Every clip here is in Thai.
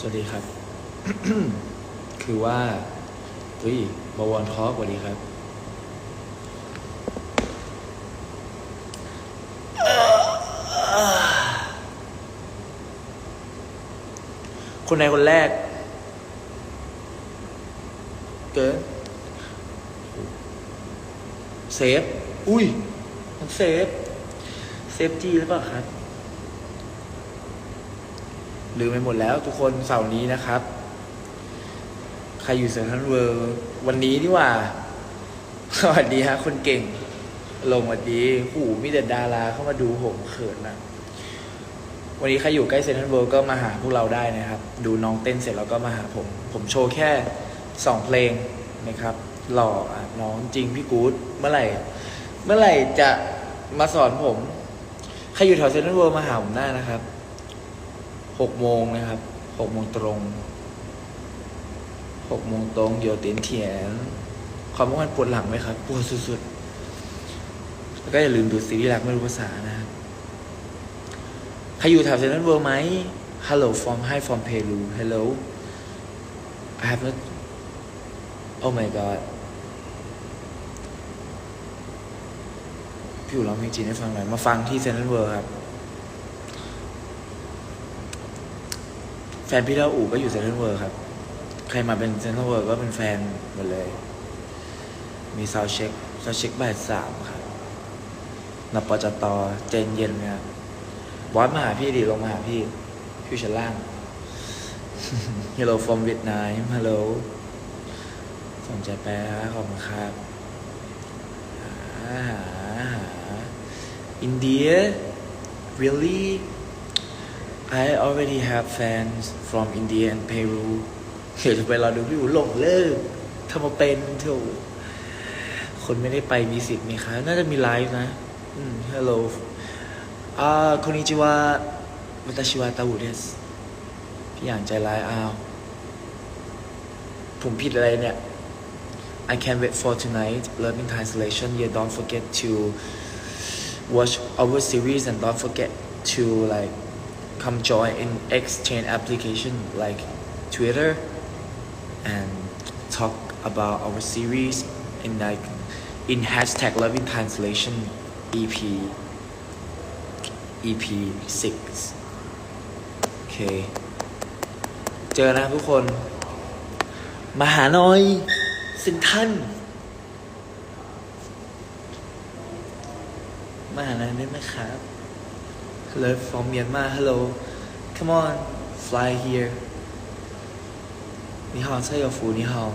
สวัสดีครับ คือว่าเฮ้ยบวรทอล์กสวัสดีครับ คนไหนคนแรก เกินเซฟ อุ้ยมันเซฟ เซฟจีหรือเปล่าครับ ลืมไปหมดแล้วทุกคนเสาร์นี้นะครับ ใครอยู่เซนทรัลเวิลด์วันนี้นี่ว่า สวัสดีฮะคนเก่ง ลงสวัสดีหูมีแต่ดาราเข้ามาดูผมเขินนะวันนี้ใครอยู่ใกล้เซนทรัลเวิลด์ก็มาหาพวกเราได้นะครับ ดูน้องเต้นเสร็จแล้วก็มาหาผม ผมโชว์แค่สองเพลงนะครับ หล่ออะน้องจริงพี่กู๊ดเมื่อไหร่ เมื่อไหร่จะมาสอนผม ใครอยู่แถวเซนทรัลเวิลด์มาหาผมได้นะครับ หกโมงนะครับหกโมงตรงหกโมงตรงเดี๋ยวเตียนเถียนความว่ามันปวดหลังไหมครับปวดสุดๆแล้วก็อย่าลืมดูซีรีส์รักไม่รู้ภาษานะครับ ใครอยู่แถวเซนทรัลเวิลด์ไหม Hello from Hi from Peru Hello I have not Oh my god พี่อยู่ร้องเพลงจีนให้ฟังหน่อย มาฟังที่เซนทรัลเวิลด์ครับ แฟนพี่เล่าอู่ก็อยู่เซนทรัลเวิร์ครับ ใครมาเป็นเซนทรัลเวิร์ก็เป็นแฟนหมดเลย มีซาวเช็คซาวเช็คบ่ายสามครับนปจตเจนเย็นนะครับบอสมาหาพี่ดิลงมาหาพี่พี่ชั้นล่าง Hello from Vietnam Hello สนใจแปลขอบคุณครับหาหาอินเดีย really I already have fans from India and Peru เดี๋ยวจะไปรอดูพี่อูหลงเลิกทำมาเป็นเถอะคนไม่ได้ไปมีสิทธิ์ไหมคะน่าจะมีไลฟ์นะอืม hello อ่าคนนี้ชื่อว่าวัตชิวาตาวุเดสพี่อ่านใจร้ายอ้าว ผมผิดอะไรเนี่ย I can't wait for tonight learning translation yeah don't forget to watch our series and don't forget to like come join in exchange application like Twitter and talk about our series in like in hashtag loving translation EP EP 6โอเคเจอนะทุกคน มาหาหน่อยสินท่านมาหาหน่อยได้ไหมครับ Hello from Myanmar. Hello. Come on, fly here. 你好，蔡友福，你好。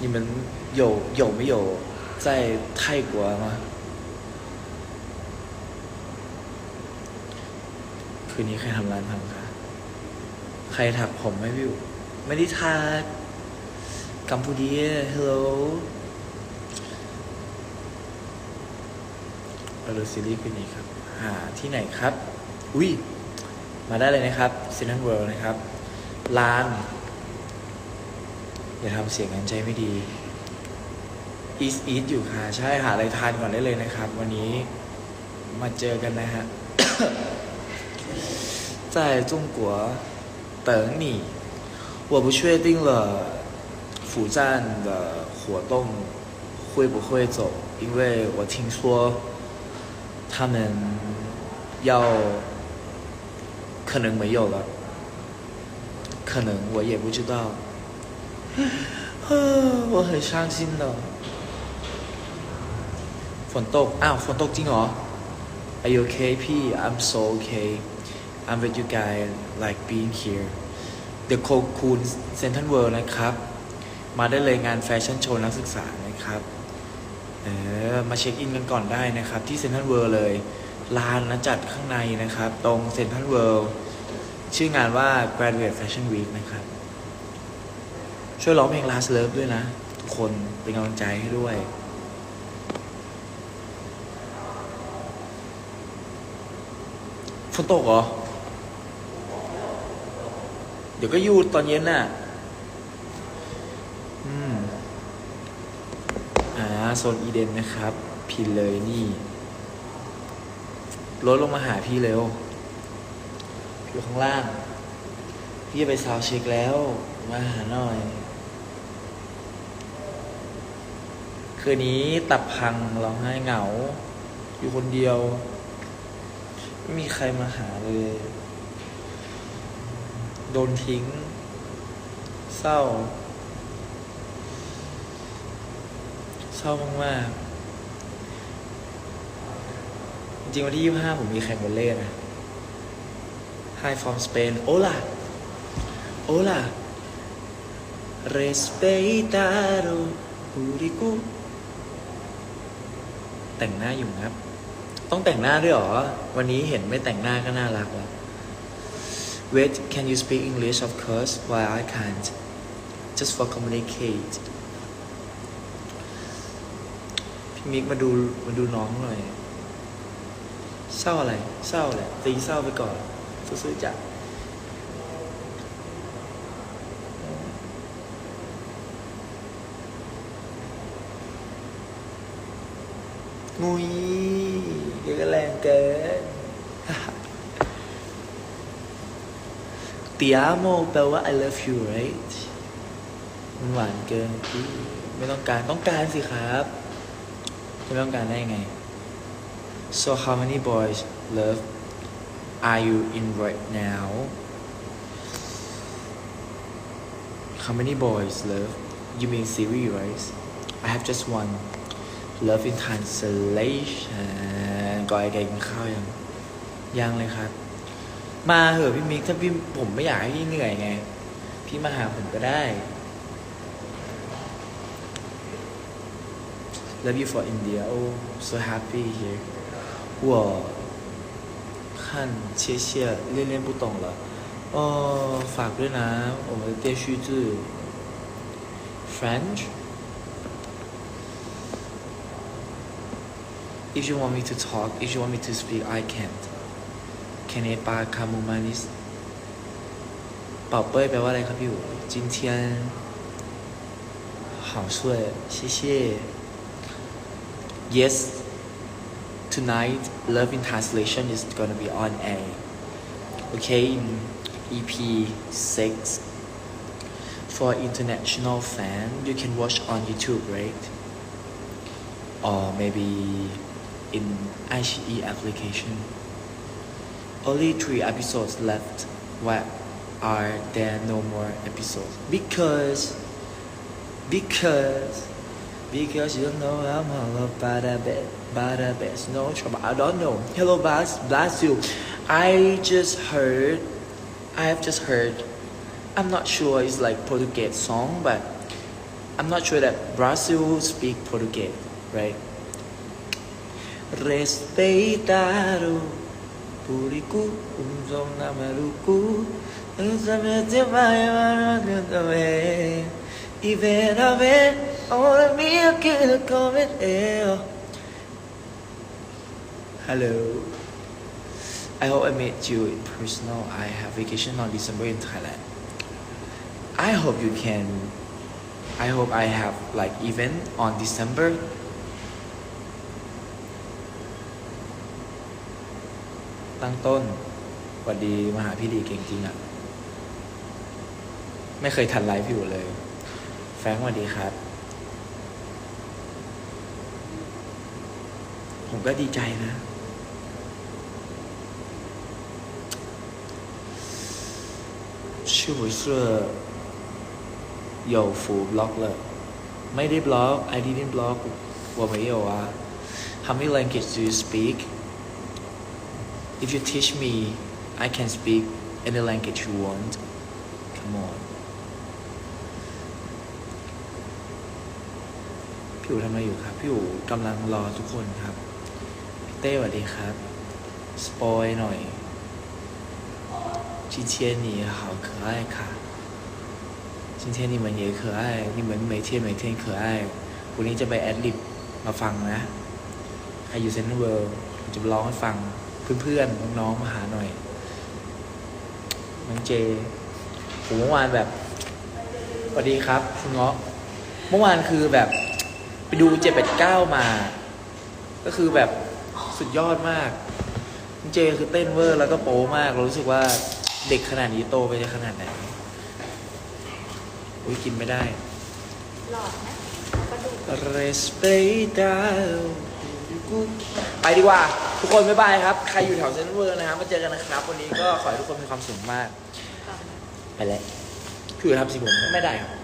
你们有有没有在泰国吗？คืนนี้ใครทำร้านพังคะใครถักผมไหมพี่อูไม่ได้ทักกัมพูดีฮัล โหลเราดูซีรีส์คืนนี้ครับ หาที่ไหนครับ อุ้ย มาได้เลยนะครับซ e น t นเวิลด์นะครับ ร้าน อย่าทำเสียงงั้นใจไม่ดี East Eat อยู่ค่ะ ใช่ หาอะไรทานก่อนได้เลยนะครับ วันนี้มาเจอกันนะฮะ 在中国等你我不确定了釜站的活动会不会走因为我听说 他们要可能没有了，可能我也不知道，我很伤心的。ฝนตก อ้าว ฝนตกจริงเหรอ Are you okay พี่ I'm so okay I'm with you guys like being here The Cocoon Central World นะครับ มาได้เลยงานแฟชั่นโชว์นักศึกษานะครับ เออมาเช็คอินกันก่อนได้นะครับ ที่เซ็นทรัลเวิลด์เลยลานนะจัดข้างในนะครับ ตรงเซ็นทรัลเวิลด์ชื่องานว่า Graduate Fashion Week นะครับ ช่วยร้องเพลง Last Love ด้วยนะ ทุกคนเป็นกำลังใจให้ด้วยฝนตกเหรอ เดี๋ยวก็ยุดตอนเย็นน่ะ อืม โซนอีเดนนะครับ พินเลยนี่รถลงมาหาพี่เร็วอยู่ข้างล่าง พี่จะไปซาวเช็คแล้ว มาหาหน่อย คืนนี้ตับพังร้องไห้เหงา อยู่คนเดียว ไม่มีใครมาหาเลย โดนทิ้ง เศร้า เศร้ามากๆ จริงวันที่ 25 ผมมีแข่งวอลเลย์นะ Hi from Spain Hola Hola Respetado Purico แต่งหน้าอยู่ครับ ต้องแต่งหน้าด้วยหรอ วันนี้เห็นไม่แต่งหน้าก็น่ารักแล้ว Wait can you speak English of course why I can't just for communicate พี่มิกมาดูมาดูน้องหน่อย เศร้าอะไร เศร้าแหละตีเศร้าไปก่อนซื้อจ้ะงุยเดี๋ยวก็แรงเกินเตียโมแปลว่า I love you right มันหวานเกินพี่ไม่ต้องการต้องการสิครับ จะไม่ต้องการได้ยังไง so how many boys love are you in right now how many boys love you mean series right I have just one love in translation ก่อยแกกินข้าวยังยังเลยครับ มาเหอะพี่มิกถ้าพี่ผมไม่อยากให้พี่เหนื่อยไง พี่มาหาผมก็ได้ Love you for India oh so happy here 我看切切练练不懂了哦ฝากด้วยนะ我们的电视剧 French If you want me to talk if you want me to speak I can't แคเนปาคามูมานิสเป่าเป้ยแปลว่าอะไรครับพี่อู๋今天好睡谢谢 Yes tonight Love in Translation is gonna be on air okay EP 6 for international fan you can watch on YouTube right or maybe in iQIYI application only three episodes left. Why are there no more episodes? Because, because, because you know I'm all about a bit, about a bit, no trouble. I don't know. Hello, Bas, bless you. I just heard, I have just heard. I'm not sure it's like Portuguese song, but I'm not sure that Brazil speak Portuguese, right? Respeitado. Puriku, um som na te vai amar também. E ver a ora minha que come eu. Hello. I hope I met you in personal. I have vacation on December in Thailand. I hope you can. I hope I have like event on December. ตั้งต้นสวัสดีมาหาพี่ดีเก่งจริงอะ ไม่เคยทันไลฟ์พี่อยู่เลย แฟงสวัสดีครับ ผมก็ดีใจนะ ชื่อ回是有福 block 了ไม่ได้ block I didn't block 我没有啊 How many language do you speak If you teach me, I can speak any language you want. Come on. พี่อู๋ทำอะไรอยู่ครับ พี่อู๋กำลังรอทุกคนครับ พี่ เต้สวัสดีครับ สปอยหน่อย今天你好可爱ค่ะ今天你们也可爱你们每天每天可爱วันนี้จะไปแอดลิบมาฟังนะ ใครอยู่เซนต์เวิลด์จะร้องให้ฟัง เพื่อนๆน้องๆมาหาหน่อยน้องเจผมเมื่อวานแบบสวัสดีครับคุณเงาะเมื่อวานคือแบบ ไปดูเจ็ดแปดเก้ามา ก็คือแบบ สุดยอดมากน้องเจคือเต้นเวอร์แล้วก็โป๊มาก เรารู้สึกว่าเด็กขนาดนี้โตไปจะขนาดไหน อุ้ยกินไม่ได้ หลอดนะกระดูก Respetado ไปดีกว่า ทุกคนบ๊ายบายครับ ใครอยู่แถวเซนต์เวิร์นะครับมาเจอกันนะครับ วันนี้ก็ขอให้ทุกคนมีความสุขมากกับไปแล้วพี่อยู่ทำสิผมไม่ได้ครับ